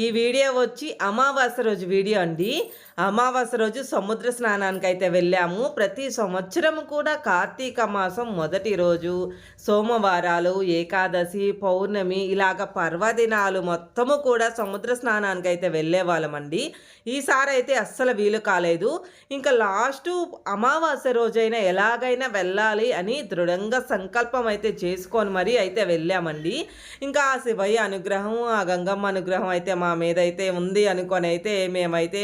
ఈ వీడియో వచ్చి అమావాస్య రోజు వీడియో అండి. అమావాస్య రోజు సముద్ర స్నానానికి అయితే వెళ్ళాము. ప్రతి సంవత్సరం కూడా కార్తీక మాసం మొదటి రోజు సోమవారాలు ఏకాదశి పౌర్ణమి ఇలాగ పర్వదినాలు మొత్తము కూడా సముద్ర స్నానానికి అయితే వెళ్ళేవాళ్ళమండి ఈసారి అయితే అస్సలు వీలు కాలేదు. ఇంకా లాస్ట్ అమావాస్య రోజైనా ఎలాగైనా వెళ్ళాలి అని దృఢంగా సంకల్పం అయితే చేసుకొని మరీ అయితే వెళ్ళామండి. ఇంకా ఆ శివయ్య అనుగ్రహం ఆ గంగమ్మ అనుగ్రహం అయితే మా మీద అయితే ఉంది అనుకొని అయితే మేమైతే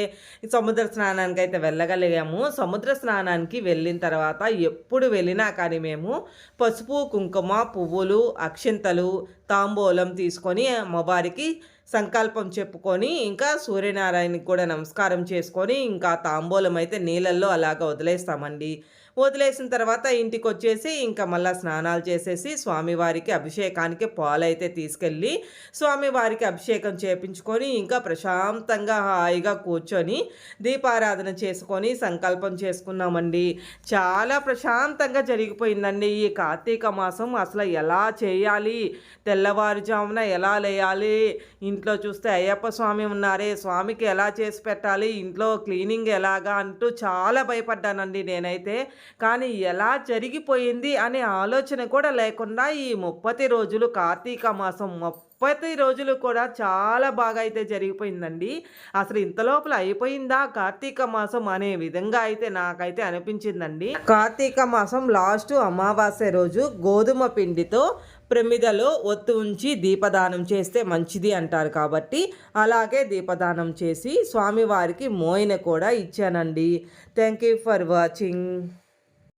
సముద్ర స్నానానికి అయితే వెళ్ళగలిగాము. సముద్ర స్నానానికి వెళ్ళిన తర్వాత ఎప్పుడు వెళ్ళినా కానీ మేము పసుపు కుంకుమ పువ్వులు అక్షింతలు తాంబూలం తీసుకొని అమ్మవారికి సంకల్పం చెప్పుకొని ఇంకా సూర్యనారాయణకి కూడా నమస్కారం చేసుకొని ఇంకా తాంబూలం అయితే నీళ్ళల్లో అలాగ వదిలేస్తామండి. వదిలేసిన తర్వాత ఇంటికి వచ్చేసి ఇంకా మళ్ళీ స్నానాలు చేసేసి స్వామివారికి అభిషేకానికి పాలైతే తీసుకెళ్ళి స్వామివారికి అభిషేకం చేపించుకొని ఇంకా ప్రశాంతంగా హాయిగా కూర్చొని దీపారాధన చేసుకొని సంకల్పం చేసుకున్నామండి. చాలా ప్రశాంతంగా జరిగిపోయిందండి ఈ కార్తీక మాసం. అసలు ఎలా చేయాలి? తెల్లవారుజామున ఎలా లేయాలి? ఇంట్లో చూస్తే అయ్యప్ప స్వామి ఉన్నారే స్వామికి ఎలా చేసి పెట్టాలి ఇంట్లో క్లీనింగ్ ఎలాగా అంటూ చాలా భయపడ్డానండి నేనైతే. కానీ ఎలా జరిగిపోయింది అనే ఆలోచన కూడా లేకుండా ఈ ముప్పతి రోజులు కార్తీక మాసం ముప్పతి రోజులు కూడా చాలా బాగా అయితే జరిగిపోయిందండి. అసలు ఇంత లోపల అయిపోయిందా కార్తీక మాసం అనే విధంగా అయితే నాకైతే అనిపించిందండి. కార్తీక మాసం లాస్ట్ అమావాస్య రోజు గోధుమ పిండితో ప్రమిదలో ఒత్తు ఉంచి దీపదానం చేస్తే మంచిది అంటారు కాబట్టి అలాగే దీపదానం చేసి స్వామివారికి మోయిన కూడా ఇచ్చానండి. Thank you for watching